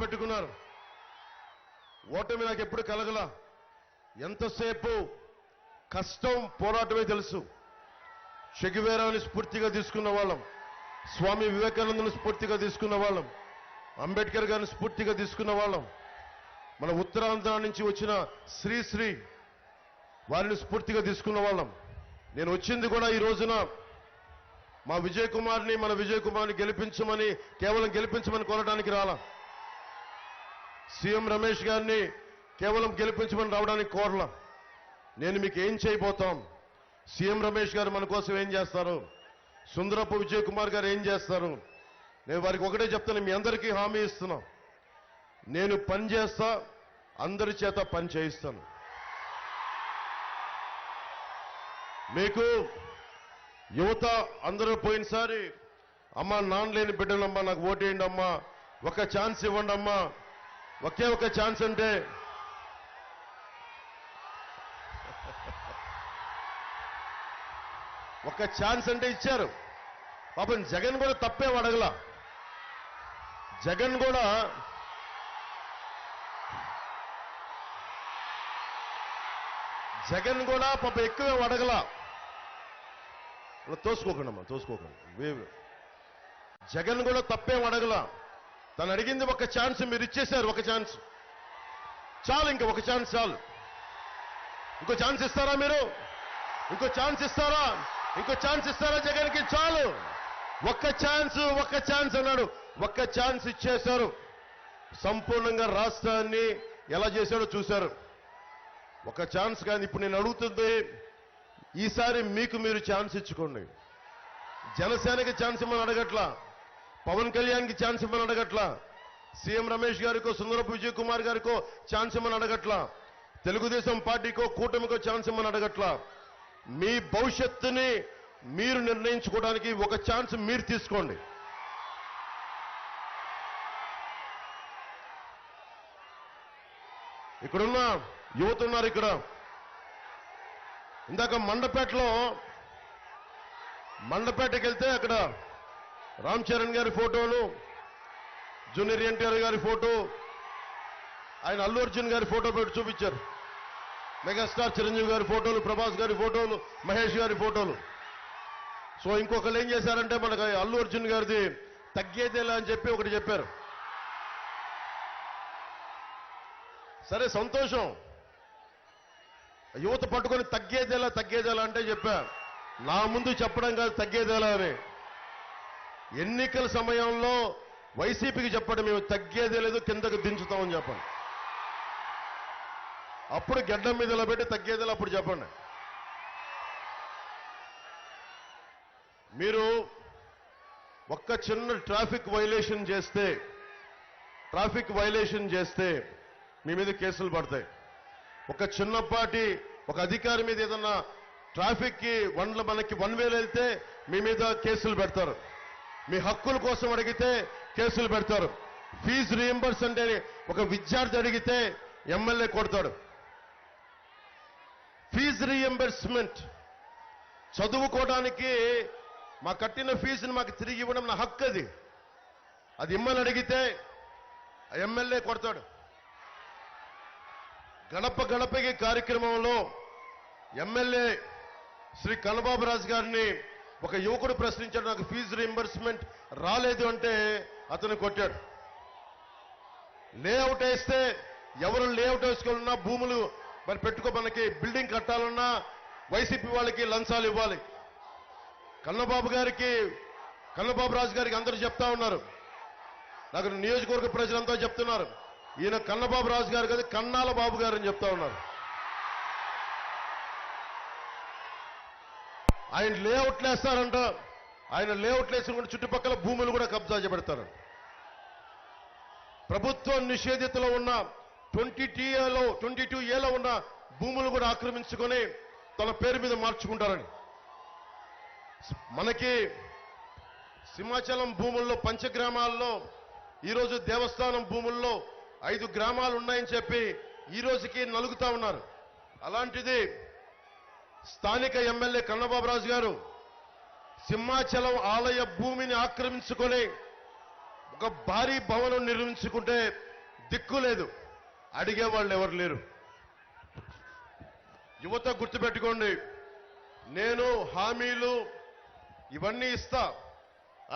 పెట్టుకున్నారు. ఓటమి నాకు ఎప్పుడు కలగల. ఎంతసేపు కష్టం పోరాటమే తెలుసు. షగివేరాని స్ఫూర్తిగా తీసుకున్న వాళ్ళం. స్వామి వివేకానందను స్ఫూర్తిగా తీసుకున్న వాళ్ళం. అంబేద్కర్ గారిని స్ఫూర్తిగా తీసుకున్న వాళ్ళం. మన ఉత్తరాంధ్ర నుంచి వచ్చిన శ్రీశ్రీ వారిని స్ఫూర్తిగా తీసుకున్న వాళ్ళం. నేను వచ్చింది కూడా ఈ రోజున మా విజయ్ కుమార్ని మన విజయ్ కుమార్ని గెలిపించమని కేవలం గెలిపించమని కోరడానికి రాలా. సీఎం రమేష్ గారిని కేవలం గెలిపించమని రావడానికి కోరలా. నేను మీకు ఏం చేయబోతాం? సీఎం రమేష్ గారు మన కోసం ఏం చేస్తారు? సుందరపు విజయ్ కుమార్ గారు ఏం చేస్తారు? నేను వారికి ఒకటే చెప్తాను మీ అందరికీ హామీ ఇస్తున్నా. నేను పని చేస్తా అందరి చేత పని చేయిస్తాను. మీకు యువత అందరూ పోయినసారి అమ్మ నాన్న లేని బిడ్డలమ్మా నాకు ఓటేయండి అమ్మా ఒక ఛాన్స్ ఇవ్వండి అమ్మా ఒకే ఒక ఛాన్స్ అంటే ఒక ఛాన్స్ అంటే ఇచ్చారు. పాపం జగన్ కూడా తప్పే అడగల జగన్ కూడా జగన్ కూడా పాప ఎక్కువే అడగల తోసుకోకండి. అమ్మా తోసుకోకండి జగన్ కూడా తప్పేం అడగల తను అడిగింది ఒక ఛాన్స్ మీరు ఇచ్చేశారు ఒక ఛాన్స్. చాలు ఇంకా ఒక ఛాన్స్ చాలు. ఇంకో ఛాన్స్ ఇస్తారా మీరు? ఇంకో ఛాన్స్ ఇస్తారా? ఇంకో ఛాన్స్ ఇస్తారా జగన్కి? చాలు. ఒక్క ఛాన్స్ ఒక్క ఛాన్స్ అన్నాడు. ఒక్క ఛాన్స్ ఇచ్చేశారు. సంపూర్ణంగా రాష్ట్రాన్ని ఎలా చేశాడో చూశారు. ఒక ఛాన్స్ కానీ ఇప్పుడు నేను అడుగుతుంది ఈసారి మీకు మీరు ఛాన్స్ ఇచ్చుకోండి. జనసేనకి ఛాన్స్ ఇమ్మని అడగట్లా? పవన్ కళ్యాణ్కి ఛాన్స్ ఇవ్వమని అడగట్లా. సీఎం రమేష్ గారికో సుందరపు విజయ్ కుమార్ గారికో ఛాన్స్ ఇమ్మని అడగట్లా. తెలుగుదేశం పార్టీకో కూటమికో ఛాన్స్ ఇమ్మని అడగట్లా. మీ భవిష్యత్తుని మీరు నిర్ణయించుకోవడానికి ఒక ఛాన్స్ మీరు తీసుకోండి. ఇక్కడున్న యువత ఉన్నారు ఇక్కడ. ఇందాక మండపేటలో మండపేటకి వెళ్తే అక్కడ రామ్ చరణ్ గారి ఫోటోలు జూనియర్ ఎన్టీఆర్ గారి ఫోటో ఆయన అల్లు అర్జున్ గారి ఫోటో పెట్టి చూపించారు. మెగాస్టార్ చిరంజీవి గారి ఫోటోలు ప్రభాస్ గారి ఫోటోలు మహేష్ గారి ఫోటోలు. సో ఇంకొకరు ఏం చేశారంటే మనకు అల్లు అర్జున్ గారిది తగ్గేదేలా అని చెప్పి ఒకటి చెప్పారు. సరే సంతోషం. యువత పట్టుకొని తగ్గేదేలా తగ్గేదేలా అంటే చెప్పా. నా ముందు చెప్పడం కాదు తగ్గేదేలా అని. ఎన్నికల సమయంలో వైసీపీకి చెప్పండి మేము తగ్గేదే లేదు కిందకు దించుతామని చెప్పండి. అప్పుడు గడ్డం మీద పెట్టి తగ్గేదేలా అప్పుడు చెప్పండి. మీరు ఒక్క చిన్న ట్రాఫిక్ వైలేషన్ చేస్తే ట్రాఫిక్ వైలేషన్ చేస్తే మీ మీద కేసులు పడతాయి. ఒక చిన్నపాటి ఒక అధికారి మీద ఏదన్నా ట్రాఫిక్కి వన్ల మనకి వన్ వేలు వెళ్తే మీ మీద కేసులు పెడతారు. మీ హక్కుల కోసం అడిగితే కేసులు పెడతారు. ఫీజు రీఎంబర్స్ అంటే ఒక విద్యార్థి అడిగితే ఎమ్మెల్యే కొడతాడు. ఫీజు రీఎంబర్స్మెంట్ చదువుకోవడానికి మా కట్టిన ఫీజుని మాకు తిరిగి ఇవ్వడం నా హక్కు అది. అది ఇమ్మని అడిగితే ఎమ్మెల్యే కొడతాడు. గడప గడపకి కార్యక్రమంలో ఎమ్మెల్యే శ్రీ కన్నబాబు రాజు గారిని ఒక యువకుడు ప్రశ్నించాడు నాకు ఫీజు రీంబర్స్మెంట్ రాలేదు అంటే అతను కొట్టాడు. లేఅవుట్ వేస్తే ఎవరు లేఅవుట్ వేసుకోవాలన్నా భూములు మరి పెట్టుకో మనకి బిల్డింగ్ కట్టాలన్నా వైసీపీ వాళ్ళకి లంచాలు ఇవ్వాలి. కన్నబాబు గారికి కన్నబాబు రాజు గారికి అందరూ చెప్తా ఉన్నారు. నాకు నియోజకవర్గ ప్రజలంతా చెప్తున్నారు. ఈయన కన్నబాబు రాజు గారు కదా కన్నాల బాబు గారు అని చెప్తా ఉన్నారు. ఆయన లేఅవుట్లు వేస్తారంట ఆయన లేఅవుట్లు వేసిన కూడా చుట్టుపక్కల భూములు కూడా కబ్జా చేపెడతారు. ప్రభుత్వం నిషేధితలో ఉన్న ట్వంటీ టీఏలో ట్వంటీ టూ ఏలో ఉన్న భూములు కూడా ఆక్రమించుకొని తన పేరు మీద మార్చుకుంటారని. మనకి సింహాచలం భూముల్లో పంచగ్రామాల్లో ఈరోజు దేవస్థానం భూముల్లో ఐదు గ్రామాలు ఉన్నాయని చెప్పి ఈ రోజుకి నలుగుతా ఉన్నారు. అలాంటిది స్థానిక ఎమ్మెల్యే కన్నబాబురాజు గారు సింహాచలం ఆలయ భూమిని ఆక్రమించుకొని ఒక భారీ భవనం నిర్మించుకుంటే దిక్కు లేదు. అడిగే వాళ్ళు ఎవరు లేరు. యువత గుర్తుపెట్టుకోండి నేను హామీలు ఇవన్నీ ఇస్తా.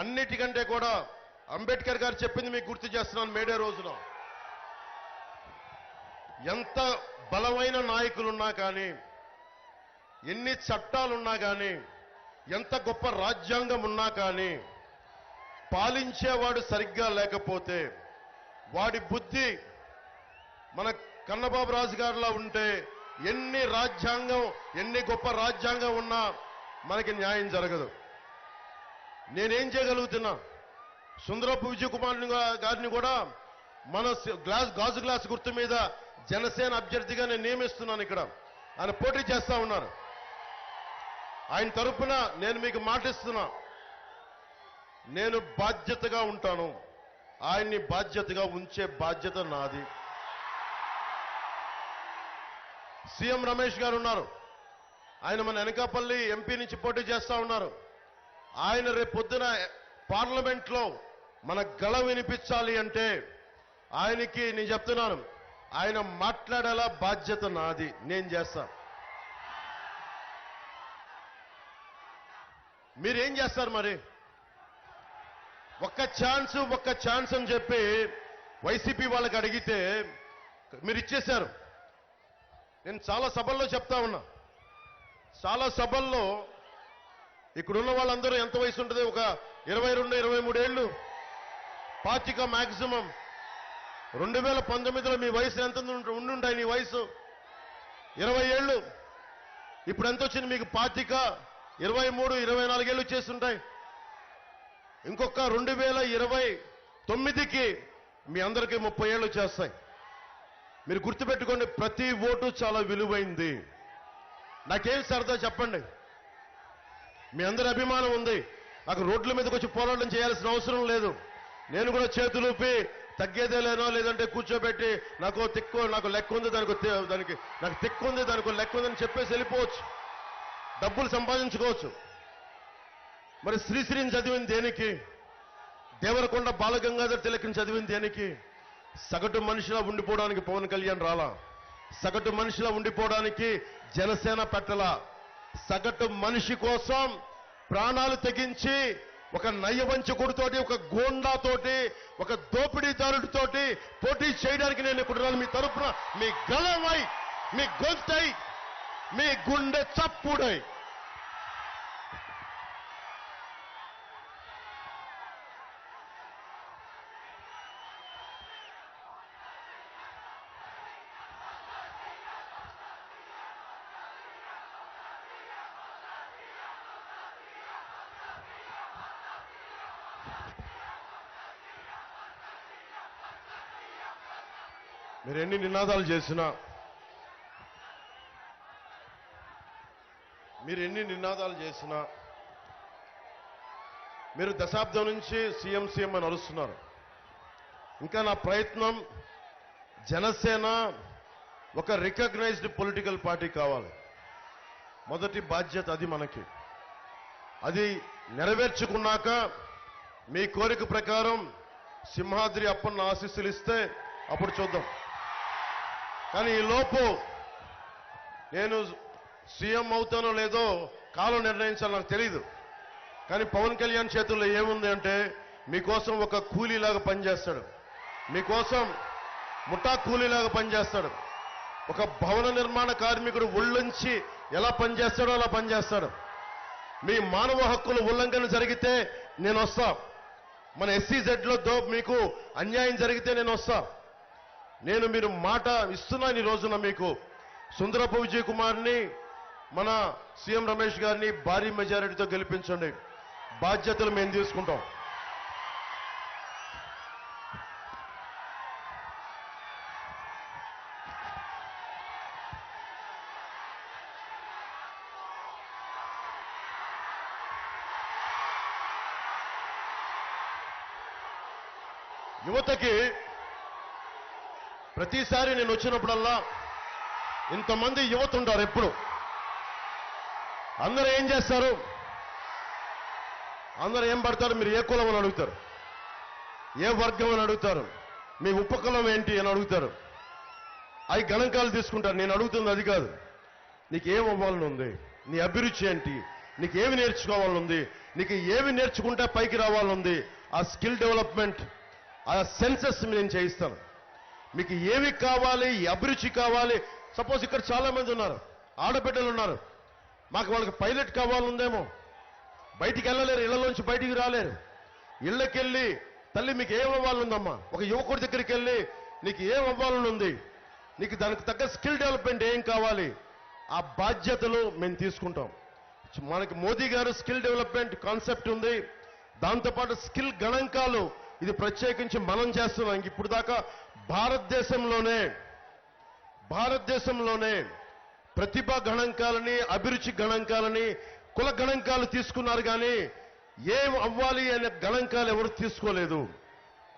అన్నిటికంటే కూడా అంబేద్కర్ గారు చెప్పింది మీకు గుర్తు చేస్తున్నాను మేడే రోజున. ఎంత బలమైన నాయకులున్నా కానీ ఎన్ని చట్టాలున్నా కానీ ఎంత గొప్ప రాజ్యాంగం ఉన్నా కానీ పాలించేవాడు సరిగ్గా లేకపోతే వాడి బుద్ధి మన కన్నబాబు రాజు గారిలా ఉంటే ఎన్ని రాజ్యాంగం ఎన్ని గొప్ప రాజ్యాంగం ఉన్నా మనకి న్యాయం జరగదు. నేనేం చేయగలుగుతున్నా? సుందరపు విజయ్ కుమార్ గారిని కూడా మన గ్లాస్ గాజు గ్లాస్ గుర్తు మీద జనసేన అభ్యర్థిగా నేను నియమిస్తున్నాను ఇక్కడ. ఆయన పోటీ చేస్తా ఉన్నారు. ఆయన తరపున నేను మీకు మాటిస్తున్నా. నేను బాధ్యతగా ఉంటాను. ఆయన్ని బాధ్యతగా ఉంచే బాధ్యత నాది. సీఎం రమేష్ గారు ఉన్నారు. ఆయన మన వెనకాపల్లి ఎంపీ నుంచి పోటీ చేస్తా ఉన్నారు. ఆయన రేపు పొద్దున మన గళ వినిపించాలి అంటే ఆయనకి నేను చెప్తున్నాను. ఆయన మాట్లాడేలా బాధ్యత నాది. నేను చేస్తాను మీరేం చేస్తారు మరి? ఒక్క ఛాన్స్ ఒక్క ఛాన్స్ అని చెప్పి వైసీపీ వాళ్ళకి అడిగితే మీరు ఇచ్చేశారు. నేను చాలా సభల్లో చెప్తా ఉన్నా. చాలా సభల్లో ఇక్కడున్న వాళ్ళందరూ ఎంత వయసు ఉంటుంది ఒక ఇరవై రెండు ఇరవై మూడేళ్ళు పాతిక మ్యాక్సిమం రెండు వేల పంతొమ్మిదిలో మీ వయసు ఎంత ఉండుంటాయి నీ వయసు? ఇరవై ఏళ్ళు. ఇప్పుడు ఎంత వచ్చింది మీకు పాతిక? ఇరవై మూడు ఇరవై నాలుగేళ్ళు చేస్తుంటాయి. ఇంకొక రెండు వేల ఇరవై తొమ్మిదికి మీ అందరికీ ముప్పై ఏళ్ళు చేస్తాయి. మీరు గుర్తుపెట్టుకోండి ప్రతి ఓటు చాలా విలువైంది. నాకేం సరదా చెప్పండి? మీ అందరి అభిమానం ఉంది. నాకు రోడ్ల మీదకి వచ్చి పోరాటం చేయాల్సిన అవసరం లేదు. నేను కూడా చేతులూపి తగ్గేదే లేనో లేదంటే కూర్చోబెట్టి నాకు తిక్కు నాకు లెక్క ఉంది దానికి దానికి నాకు తిక్కు ఉంది దానికి లెక్క ఉందని చెప్పేసి వెళ్ళిపోవచ్చు. డబ్బులు సంపాదించుకోవచ్చు. మరి శ్రీశ్రీని చదివింది దేనికి? దేవరకొండ బాలగంగాధర్ తిలకని చదివింది దేనికి? సగటు మనిషిలా ఉండిపోవడానికి పవన్ కళ్యాణ్ రాలా? సగటు మనిషిలా ఉండిపోవడానికి జనసేన పెట్టలా? సగటు మనిషి కోసం ప్రాణాలు తెగించి ఒక నయ్యవంచకుడితోటి ఒక గోండాతోటి ఒక దోపిడీదారుడితోటి పోటీ చేయడానికి నేను ఇప్పుడు ఉన్నాను. మీ తరపున మీ గలవై మీ గొంతై మీ గుండె చప్పుడై. మీరు ఎన్ని నినాదాలు చేసినా మీరు ఎన్ని నినాదాలు చేసినా మీరు దశాబ్దం నుంచి సీఎం సీఎం అని అరుస్తున్నారు. ఇంకా నా ప్రయత్నం జనసేన ఒక రికగ్నైజ్డ్ పొలిటికల్ పార్టీ కావాలి. మొదటి బాధ్యత అది మనకి. అది నెరవేర్చుకున్నాక మీ కోరిక ప్రకారం సింహాద్రి అప్పన్న ఆశీస్సులు ఇస్తే అప్పుడు చూద్దాం. కానీ ఈ లోపు నేను సీఎం అవుతానో లేదో కాలం నిర్ణయించాలి నాకు తెలియదు కానీ పవన్ కళ్యాణ్ చేతుల్లో ఏముంది అంటే మీకోసం ఒక కూలీలాగా పనిచేస్తాడు. మీకోసం ముఠా కూలీలాగా పనిచేస్తాడు. ఒక భవన నిర్మాణ కార్మికుడు ఒళ్ళుంచి ఎలా పనిచేస్తాడో అలా పనిచేస్తాడు. మీ మానవ హక్కుల ఉల్లంఘన జరిగితే నేను వస్తా. మన ఎస్సీజెడ్లో దో మీకు అన్యాయం జరిగితే నేను వస్తా. నేను మీరు మాట ఇస్తున్నాను ఈ రోజున మీకు. సుందరపు విజయ్ కుమార్ని మన సీఎం రమేష్ గారిని భారీ మెజారిటీతో గెలిపించండి. బాధ్యతలు మేము తీసుకుంటాం. యువతకి ప్రతిసారి నేను వచ్చినప్పుడల్లా ఇంతమంది యువత ఉంటారు ఎప్పుడు? అందరూ ఏం చేస్తారు? అందరూ ఏం పడతారు? మీరు ఏ కులం అని అడుగుతారు. ఏ వర్గం అని అడుగుతారు? మీ ఉపకులం ఏంటి అని అడుగుతారు. అవి గణాంకాలు తీసుకుంటారు. నేను అడుగుతుంది అది కాదు. నీకు ఏం అవ్వాలని ఉంది? నీ అభిరుచి ఏంటి? నీకు ఏమి నేర్చుకోవాలని ఉంది? నీకు ఏమి నేర్చుకుంటే పైకి రావాలని ఉంది? ఆ స్కిల్ డెవలప్మెంట్ ఆ సెన్సెస్ నేను చేయిస్తాను. మీకు ఏమి కావాలి? అభిరుచి కావాలి? సపోజ్ ఇక్కడ చాలా మంది ఉన్నారు. ఆడబిడ్డలు ఉన్నారు. మాకు వాళ్ళకి పైలట్ కావాలందేమో బయటికి వెళ్ళలేరు ఇళ్ళలోంచి బయటికి రాలేరు. ఇళ్ళకెళ్ళి తల్లి మీకు ఏం అవ్వాలనుందమ్మా? ఒక యువకుడి దగ్గరికి వెళ్ళి నీకు ఏం అవ్వాలని ఉంది నీకు దానికి తగ్గ స్కిల్ డెవలప్మెంట్ ఏం కావాలి? ఆ బాధ్యతలు మేము తీసుకుంటాం. మనకి మోదీ గారు స్కిల్ డెవలప్మెంట్ కాన్సెప్ట్ ఉంది. దాంతోపాటు స్కిల్ గణాంకాలు ఇది ప్రత్యేకించి మనం చేస్తున్నాం. ఇప్పుడు దాకా భారతదేశంలోనే భారతదేశంలోనే ప్రతిభ గణాంకాలని అభిరుచి గణాంకాలని కుల గణాంకాలు తీసుకున్నారు కానీ ఏం అవ్వాలి అనే గణాంకాలు ఎవరు తీసుకోలేదు.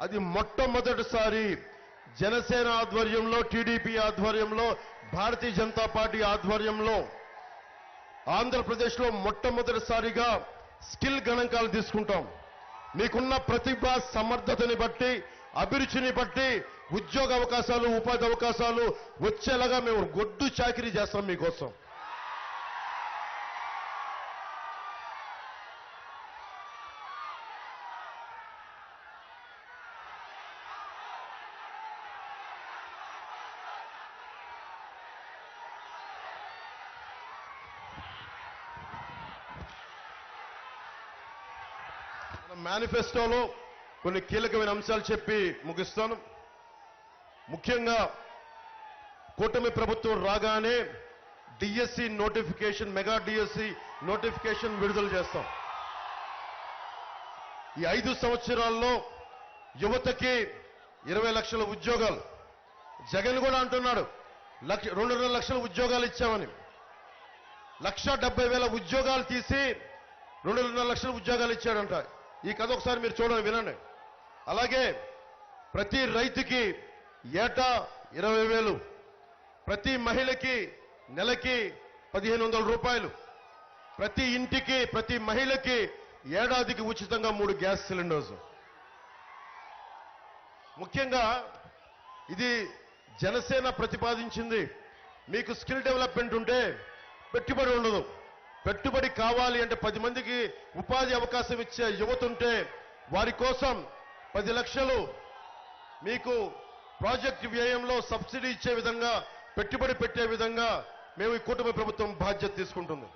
అది మొట్టమొదటిసారి జనసేన ఆధ్వర్యంలో టీడీపీ ఆధ్వర్యంలో భారతీయ జనతా పార్టీ ఆధ్వర్యంలో ఆంధ్రప్రదేశ్లో మొట్టమొదటిసారిగా స్కిల్ గణాంకాలు తీసుకుంటాం. మీకున్న ప్రతిభ సమర్థతని బట్టి అభిరుచిని బట్టి ఉద్యోగ అవకాశాలు ఉపాధి అవకాశాలు వచ్చేలాగా మేము గొడ్డు చాకరీ చేస్తాం మీకోసం. మేనిఫెస్టోలో కొన్ని కీలకమైన అంశాలు చెప్పి ముగిస్తాను. ముఖ్యంగా కూటమి ప్రభుత్వం రాగానే DSC notification mega DSC notification విడుదల చేస్తాం. ఈ ఐదు సంవత్సరాల్లో యువతకి ఇరవై లక్షల ఉద్యోగాలు. జగన్ కూడా అంటున్నాడు లక్ష రెండున్నర లక్షల ఉద్యోగాలు ఇచ్చామని. లక్ష డెబ్బై వేల ఉద్యోగాలు తీసి రెండున్నర లక్షల ఉద్యోగాలు ఇచ్చాడంట. ఈ కథ ఒకసారి మీరు చూడండి వినండి. అలాగే ప్రతి రైతుకి ఏటా ఇరవై వేలు ప్రతి మహిళకి నెలకి పదిహేను వందల రూపాయలు ప్రతి ఇంటికి ప్రతి మహిళకి ఏడాదికి ఉచితంగా మూడు గ్యాస్ సిలిండర్స్. ముఖ్యంగా ఇది జనసేన ప్రతిపాదించింది. మీకు స్కిల్ డెవలప్మెంట్ ఉంటే పెట్టుబడి ఉండదు. పెట్టుబడి కావాలి అంటే పది మందికి ఉపాధి అవకాశం ఇచ్చే యువత ఉంటే వారి కోసం పది లక్షలు మీకు ప్రాజెక్ట్ వ్యయంలో సబ్సిడీ ఇచ్చే విధంగా పెట్టుబడి పెట్టే విధంగా మేము ఈ కూటమి ప్రభుత్వం బాధ్యత తీసుకుంటుంది.